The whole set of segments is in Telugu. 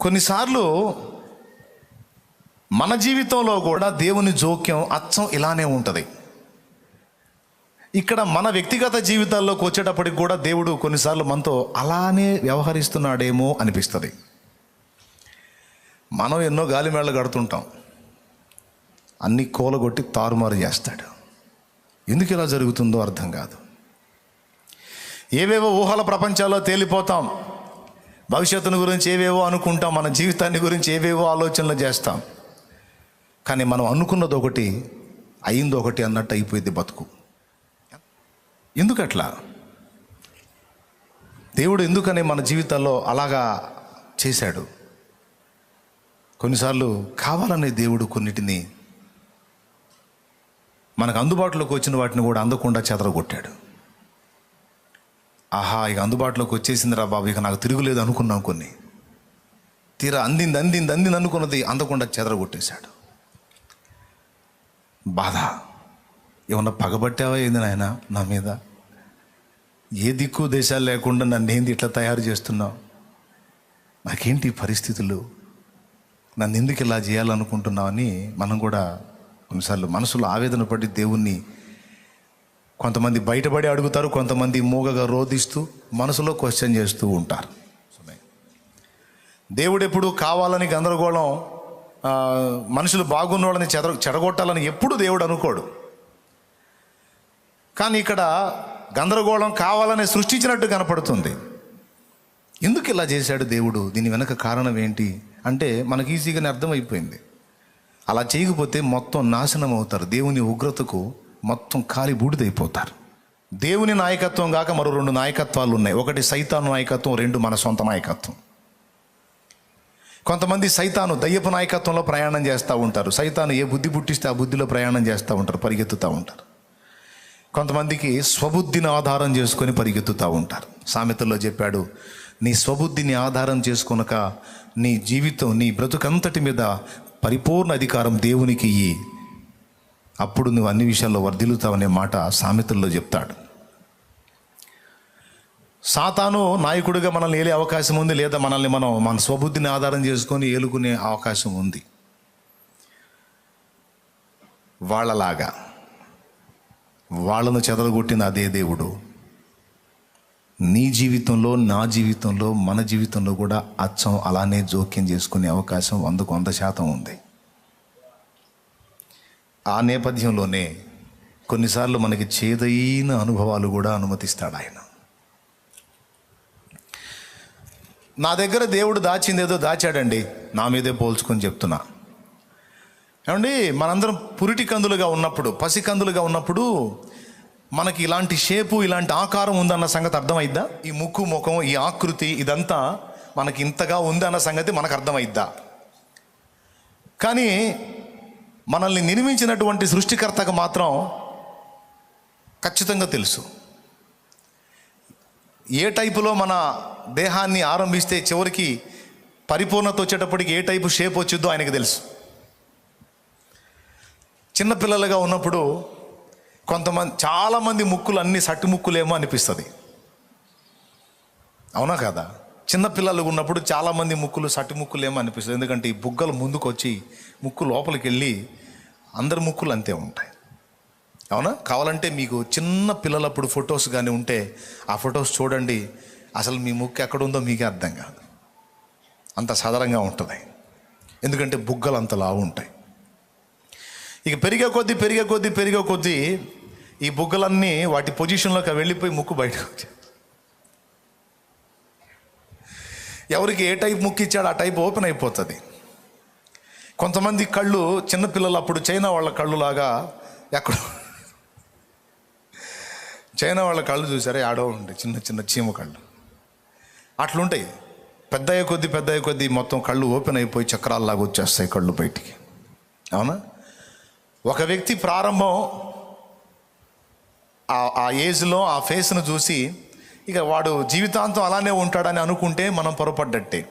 కొన్నిసార్లు మన జీవితంలో కూడా దేవుని జోక్యం అచ్చం ఇలానే ఉంటుంది. ఇక్కడ మన వ్యక్తిగత జీవితాల్లోకి వచ్చేటప్పటికి కూడా దేవుడు కొన్నిసార్లు మనతో అలానే వ్యవహరిస్తున్నాడేమో అనిపిస్తుంది. మనం ఎన్నో గాలిమేళలు కడుతుంటాం. అన్ని కూలగొట్టి తారుమారు చేస్తాడు. ఎందుకు ఇలా జరుగుతుందో అర్థం కాదు. ఏవేవో ఊహల ప్రపంచాల్లో తేలిపోతాం. భవిష్యత్తును గురించి ఏవేవో అనుకుంటాం మన జీవితాన్ని గురించి ఏవేవో ఆలోచనలు చేస్తాం. కానీ మనం అనుకున్నది ఒకటి అయింది ఒకటి అన్నట్టు అయిపోయింది బతుకు. ఎందుకట్లా? దేవుడు ఎందుకని మన జీవితాల్లో అలాగా చేశాడు? కొన్నిసార్లు కావాలనే దేవుడు కొన్నిటిని మనకు అందుబాటులోకి వచ్చిన వాటిని కూడా అందకుండా చెదరగొట్టాడు. ఆహా ఇక అందుబాటులోకి వచ్చేసిందిరా బాబు ఇక నాకు తిరుగులేదు అనుకున్నాం కొన్ని. తీరా అందింది అందింది అందింది అనుకున్నది అందకుండా చెదరగొట్టేశాడు. బాధ. ఏమన్నా పగబట్టావా ఏంది నాయన నా మీద? ఏ దిక్కు దేశాలు లేకుండా నన్ను ఏంది ఇట్లా తయారు చేస్తున్నావు? నాకేంటి పరిస్థితులు? నన్ను ఎందుకు ఇలా చేయాలనుకుంటున్నావని మనం కూడా కొన్నిసార్లు మనసులో ఆవేదన పడి దేవుణ్ణి కొంతమంది బయటపడి అడుగుతారు కొంతమంది మూగగా రోధిస్తూ మనసులో క్వశ్చన్ చేస్తూ ఉంటారు. దేవుడు ఎప్పుడు కావాలని గందరగోళం మనుషులు బాగున్న వాళ్ళని చెదర చెడగొట్టాలని ఎప్పుడు దేవుడు అనుకోడు. కానీ ఇక్కడ గందరగోళం కావాలని సృష్టించినట్టు కనపడుతుంది. ఎందుకు ఇలా చేశాడు దేవుడు? దీని వెనక కారణం ఏంటి? అంటే మనకి ఈజీగానే అర్థమైపోయింది. అలా చేయకపోతే మొత్తం నాశనం అవుతారు. దేవుని ఉగ్రతకు మొత్తం కాలి బూడిదైపోతారు. దేవుని నాయకత్వం కాక మరో రెండు నాయకత్వాలు ఉన్నాయి ఒకటి సైతాను నాయకత్వం రెండు మన సొంత నాయకత్వం. కొంతమంది సైతాను దయ్యపు నాయకత్వంలో ప్రయాణం చేస్తూ ఉంటారు. సైతాను ఏ బుద్ధి పుట్టిస్తే ఆ బుద్ధిలో ప్రయాణం చేస్తూ ఉంటారు పరిగెత్తుతూ ఉంటారు. కొంతమందికి స్వబుద్ధిని ఆధారం చేసుకొని పరిగెత్తుతూ ఉంటారు. సామెతల్లో చెప్పాడు నీ స్వబుద్ధిని ఆధారం చేసుకొనక నీ జీవితం నీ బ్రతుకంతటి మీద పరిపూర్ణ అధికారం దేవునికి ఇయ్యి. అప్పుడు నువ్వు అన్ని విషయాల్లో వర్ధిల్లుతావనే మాట సామెతల్లో చెప్తాడు. సాతాను నాయకుడిగా మనల్ని ఏలే అవకాశం ఉంది లేదా మనల్ని మనం మన స్వబుద్ధిని ఆధారం చేసుకొని ఏలుకునే అవకాశం ఉంది. వాళ్ళలాగా వాళ్ళను చెదరగొట్టిన అదే దేవుడు నీ జీవితంలో నా జీవితంలో మన జీవితంలో కూడా అచ్చం అలానే జోక్యం చేసుకునే అవకాశం వందకు వంద శాతం ఉంది. ఆ నేపథ్యంలోనే కొన్నిసార్లు మనకి చేదైన అనుభవాలు కూడా అనుమతిస్తాడు ఆయన. నా దగ్గర దేవుడు దాచిందేదో దాచాడండి నా మీదే పోల్చుకొని చెప్తున్నా. ఏమండి మనందరం పురిటి కందులుగా ఉన్నప్పుడు పసి కందులుగా ఉన్నప్పుడు మనకి ఇలాంటి షేపు ఇలాంటి ఆకారం ఉందన్న సంగతి అర్థమైద్దా? ఈ ముక్కు ముఖం ఈ ఆకృతి ఇదంతా మనకి ఇంతగా ఉందన్న సంగతి మనకు అర్థమైద్దా? కానీ మనల్ని నిర్మించినటువంటి సృష్టికర్తకు మాత్రం ఖచ్చితంగా తెలుసు. ఏ టైపులో మన దేహాన్ని ఆరంభిస్తే చివరికి పరిపూర్ణత వచ్చేటప్పటికి ఏ టైపు షేప్ వచ్చిద్దో ఆయనకు తెలుసు. చిన్నపిల్లలుగా ఉన్నప్పుడు కొంతమంది చాలామంది ముక్కులు అన్ని సట్టి ముక్కులేమో అనిపిస్తుంది. అవునా కదా? చిన్నపిల్లలు ఉన్నప్పుడు చాలామంది ముక్కులు సట్టి ముక్కులేమో అనిపిస్తుంది. ఎందుకంటే ఈ బుగ్గలు ముందుకు వచ్చి ముక్కు లోపలికి వెళ్ళి అందరి ముక్కులు అంతే ఉంటాయి. అవునా? కావాలంటే మీకు చిన్న పిల్లలప్పుడు ఫొటోస్ కానీ ఉంటే ఆ ఫొటోస్ చూడండి. అసలు మీ ముక్కు ఎక్కడ ఉందో మీకే అర్థం కాదు. అంత సాధారణంగా ఉంటుంది. ఎందుకంటే బుగ్గలు అంత లావు ఉంటాయి. ఇక పెరిగే కొద్దీ పెరిగే కొద్దీ పెరిగే కొద్దీ ఈ బుగ్గలన్నీ వాటి పొజిషన్లోకి వెళ్ళిపోయి ముక్కు బయటకు వచ్చాయి. ఎవరికి ఏ టైప్ ముక్కు ఇచ్చాడో ఆ టైప్ ఓపెన్ అయిపోతుంది. కొంతమంది కళ్ళు చిన్నపిల్లలు అప్పుడు చైనా వాళ్ళ కళ్ళులాగా ఎక్కడ చైనా వాళ్ళ కళ్ళు చూసారే? ఆడో ఉంటాయి చిన్న చిన్న చీమ కళ్ళు. అట్లుంటాయి. పెద్ద అయ్యే కొద్దీ పెద్ద అయ్యే కొద్దీ మొత్తం కళ్ళు ఓపెన్ అయిపోయి చక్రాల్లాగా వచ్చేస్తాయి కళ్ళు బయటికి. అవునా? ఒక వ్యక్తి ప్రారంభం ఆ- ఆ ఏజ్లో ఆ ఫేస్ను చూసి ఇక వాడు జీవితాంతం అలానే ఉంటాడని అనుకుంటే మనం పొరపడ్డట్టే.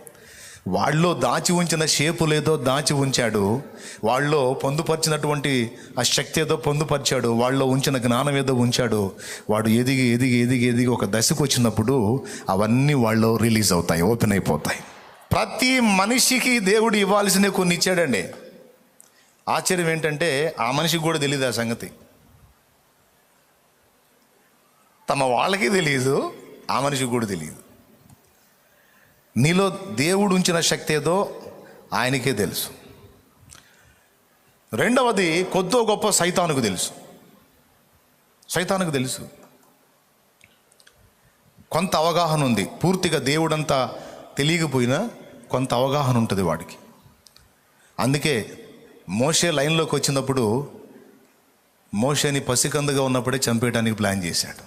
వాళ్ళలో దాచి ఉంచిన షేపు లేదో దాచి ఉంచాడు వాళ్ళలో పొందుపరిచినటువంటి ఆ శక్తి ఏదో పొందుపరిచాడు వాళ్ళలో ఉంచిన జ్ఞానం ఏదో ఉంచాడు. వాడు ఎదిగి ఎదిగి ఎదిగి ఎదిగి ఒక దశకు వచ్చినప్పుడు అవన్నీ వాళ్ళు రిలీజ్ అవుతాయి ఓపెన్ అయిపోతాయి. ప్రతి మనిషికి దేవుడు ఇవ్వాల్సిన కొన్ని ఇచ్చాడండి. ఆశ్చర్యం ఏంటంటే ఆ మనిషికి కూడా తెలియదు ఆ సంగతి. తమ వాళ్ళకి తెలియదు ఆ మనిషికి కూడా తెలియదు నీలో దేవుడు ఉంచిన శక్తి ఏదో ఆయనకే తెలుసు. రెండవది కొద్దో గొప్ప సైతానుకు తెలుసు. సైతానుకు తెలుసు. కొంత అవగాహన ఉంది. పూర్తిగా దేవుడంతా తెలియకపోయినా కొంత అవగాహన ఉంటుంది వాడికి. అందుకే మోషే లైన్లోకి వచ్చినప్పుడు మోషేని పసికందుగా ఉన్నప్పుడే చంపేయడానికి ప్లాన్ చేశాడు.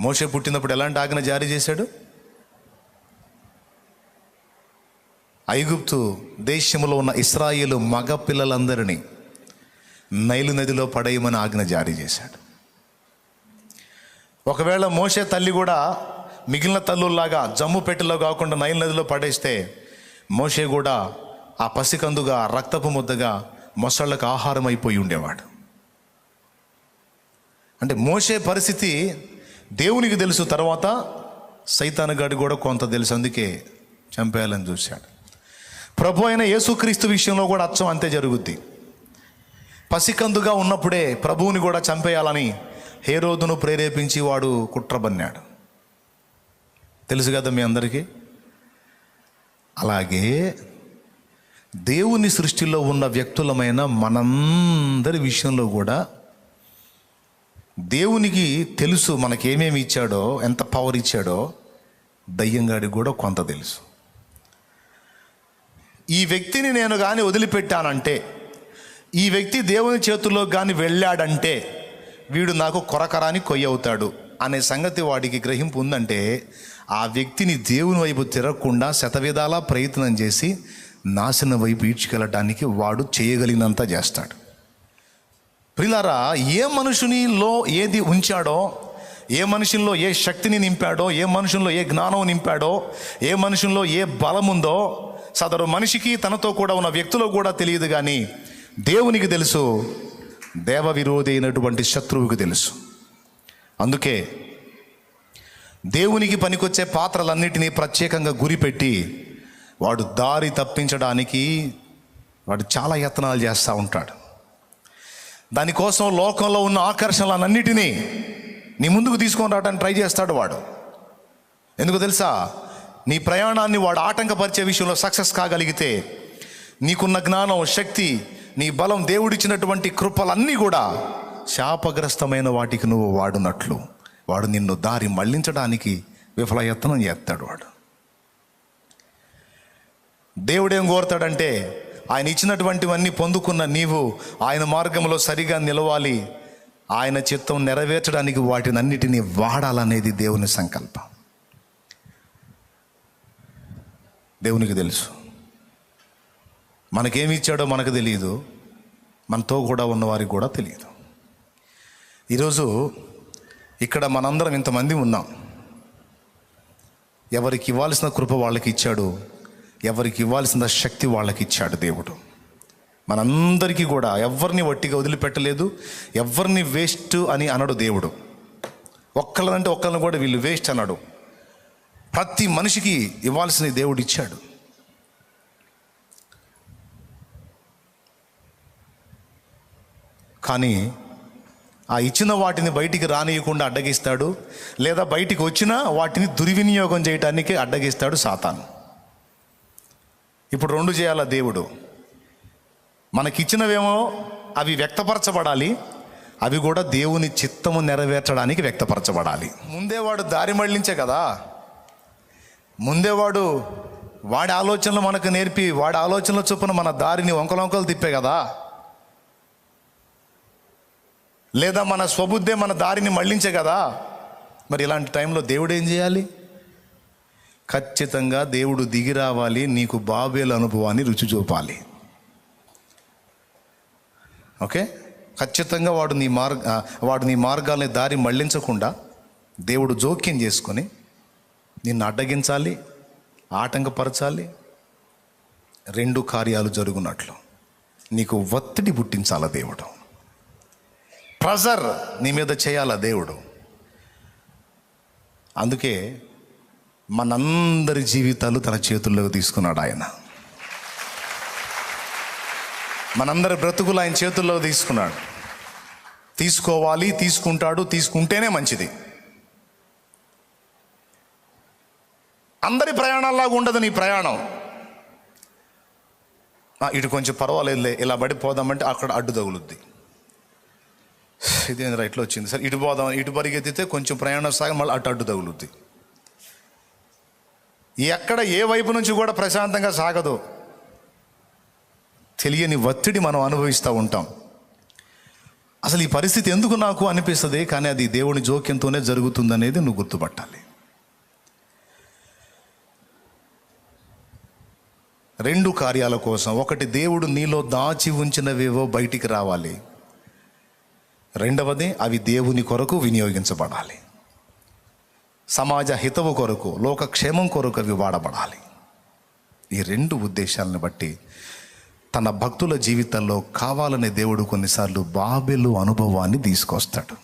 మోషే పుట్టినప్పుడు ఎలాంటి ఆజ్ఞ జారీ చేశాడు? ఐగుప్తు దేశంలో ఉన్న ఇస్రాయిలు మగ పిల్లలందరినీ నైలు నదిలో పడేయమని ఆజ్ఞ జారీ చేశాడు. ఒకవేళ మోసే తల్లి కూడా మిగిలిన తల్లుల్లాగా జమ్ము పెట్టెలో కాకుండా నైలు నదిలో పడేస్తే మోషే కూడా ఆ పసికందుగా రక్తపు ముద్దగా మొసళ్ళకు ఆహారం అయిపోయి ఉండేవాడు. అంటే మోసే పరిస్థితి దేవునికి తెలుసు తర్వాత సైతానగాడు కూడా కొంత తెలుసు అందుకే చంపేయాలని చూశాడు. ప్రభు అయిన యేసుక్రీస్తు విషయంలో కూడా అచ్చం అంతే జరుగుద్ది. పసికందుగా ఉన్నప్పుడే ప్రభువుని కూడా చంపేయాలని హేరోదును ప్రేరేపించి వాడు కుట్రబన్నాడు తెలుసు కదా మీ అందరికీ? అలాగే దేవుని సృష్టిలో ఉన్న వ్యక్తులమైన మనందరి విషయంలో కూడా దేవునికి తెలుసు మనకేమేమి ఇచ్చాడో ఎంత పవర్ ఇచ్చాడో దయ్యంగాడికి కూడా కొంత తెలుసు. ఈ వ్యక్తిని నేను కానీ వదిలిపెట్టానంటే ఈ వ్యక్తి దేవుని చేతుల్లో కానీ వెళ్ళాడంటే వీడు నాకు కొరకరాని కొయ్య అవుతాడు అనే సంగతి వాడికి గ్రహింపు ఉందంటే ఆ వ్యక్తిని దేవుని వైపు తిరగకుండా శతవిధాలా ప్రయత్నం చేసి నాశనం వైపు ఈడ్చుకెళ్ళటానికి వాడు చేయగలిగినంత చేస్తాడు. ప్రిలారా ఏ మనుషునిలో ఏది ఉంచాడో ఏ మనుషుల్లో ఏ శక్తిని నింపాడో ఏ మనుషుల్లో ఏ జ్ఞానం నింపాడో ఏ మనుషుల్లో ఏ బలం ఉందో సదరు మనిషికి తనతో కూడా ఉన్న వ్యక్తులో కూడా తెలియదు కానీ దేవునికి తెలుసు దేవ విరోధి అయినటువంటి శత్రువుకి తెలుసు. అందుకే దేవునికి పనికొచ్చే పాత్రలన్నిటినీ ప్రత్యేకంగా గురిపెట్టి వాడు దారి తప్పించడానికి వాడు చాలా యత్నాలు చేస్తూ ఉంటాడు. దానికోసం లోకంలో ఉన్న ఆకర్షణలన్నిటినీ నీ ముందుకు తీసుకొని రావడానికి ట్రై చేస్తాడు వాడు. ఎందుకు తెలుసా? నీ ప్రయాణాన్ని వాడు ఆటంకపరిచే విషయంలో సక్సెస్ కాగలిగితే నీకున్న జ్ఞానం శక్తి నీ బలం దేవుడిచ్చినటువంటి కృపలన్నీ కూడా శాపగ్రస్తమైన వాటికి నువ్వు వాడునట్లు. వాడు నిన్ను దారి మళ్ళించడానికి విఫలయత్నం చేస్తాడు వాడు. దేవుడేం కోరుతాడంటే ఆయన ఇచ్చినటువంటివన్నీ పొందుకున్న నీవు ఆయన మార్గంలో సరిగా నిలవాలి. ఆయన చిత్తం నెరవేర్చడానికి వాటినన్నిటినీ వాడాలనేది దేవుని సంకల్పం. దేవునికి తెలుసు. మనకేమి ఇచ్చాడో మనకు తెలియదు. మనతో కూడా ఉన్నవారికి కూడా తెలియదు. ఈరోజు ఇక్కడ మనందరం ఇంతమంది ఉన్నాం. ఎవరికి ఇవ్వాల్సిన కృప వాళ్ళకి ఇచ్చాడు. ఎవరికి ఇవ్వాల్సిన శక్తి వాళ్ళకి ఇచ్చాడు దేవుడు. మనందరికీ కూడా ఎవరిని వట్టిగా వదిలిపెట్టలేదు ఎవరిని వేస్ట్ అని అనడు దేవుడు. ఒక్కళ్ళనంటే ఒక్కళ్ళని కూడా వీళ్ళు వేస్ట్ అన్నాడు ప్రతి మనిషికి ఇవ్వాల్సిన దేవుడు ఇచ్చాడు. కానీ ఆ ఇచ్చిన వాటిని బయటికి రానియకుండా అడ్డగిస్తాడు లేదా బయటికి వచ్చినా వాటిని దుర్వినియోగం చేయటానికి అడ్డగిస్తాడు సాతాను. ఇప్పుడు రెండు చేయాల దేవుడు. మనకిచ్చినవేమో అవి వ్యక్తపరచబడాలి అవి కూడా దేవుని చిత్తము నెరవేర్చడానికి వ్యక్తపరచబడాలి. ముందే వాడు దారి మళ్ళించే కదా. ముందే వాడు వాడి ఆలోచనలు మనకు నేర్పి వాడి ఆలోచనల చొప్పున మన దారిని వంకలొంకలు తిప్పే కదా. లేదా మన స్వబుద్ధే మన దారిని మళ్ళించే కదా. మరి ఇలాంటి టైంలో దేవుడు ఏం చేయాలి? ఖచ్చితంగా దేవుడు దిగి రావాలి నీకు బాబేల అనుభవాన్ని రుచి చూపాలి. ఓకే? ఖచ్చితంగా వాడు నీ మార్గ వాడు నీ మార్గాల్ని దారి మళ్ళించకుండా దేవుడు జోక్యం చేసుకొని నిన్ను అడ్డగించాలి ఆటంకపరచాలి. రెండు కార్యాలు జరుగునట్లు. నీకు ఒత్తిడి పుట్టించాల దేవుడు? ప్రెజర్ నీ మీద చేయాల దేవుడు? అందుకే మనందరి జీవితాలు తన చేతుల్లోకి తీసుకున్నాడు ఆయన. మనందరి బ్రతుకులు ఆయన చేతుల్లో తీసుకున్నాడు. తీసుకోవాలి తీసుకుంటాడు తీసుకుంటేనే మంచిది. అందరి ప్రయాణాల్లాగా ఉండదు నీ ప్రయాణం. ఇటు కొంచెం పర్వాలేదులే ఇలా పడిపోదామంటే అక్కడ అడ్డు తగులుద్ది. ఇదేంద్రా ఇట్లా వచ్చింది. సార్ ఇటు పోదాం ఇటు పరిగెత్తితే కొంచెం ప్రయాణం సాగం మళ్ళీ అటు అడ్డు తగులుద్ది. ఎక్కడ ఏ వైపు నుంచి కూడా ప్రశాంతంగా సాగదు. తెలియని ఒత్తిడి మనం అనుభవిస్తూ ఉంటాం. అసలు ఈ పరిస్థితి ఎందుకు నాకు అనిపిస్తుంది? కానీ అది దేవుని జోక్యంతోనే జరుగుతుందనేది నువ్వు గుర్తుపట్టాలి. రెండు కార్యాల కోసం. ఒకటి దేవుడు నీలో దాచి ఉంచినవేవో బయటికి రావాలి. రెండవది అవి దేవుని కొరకు వినియోగించబడాలి. సమాజ హితవు కొరకు లోకక్షేమం కొరకు అవి వాడబడాలి. ఈ రెండు ఉద్దేశాలను బట్టి తన భక్తుల జీవితంలో కావాలనే దేవుడు కొన్నిసార్లు బాబెలు అనుభవాన్ని తీసుకొస్తాడు.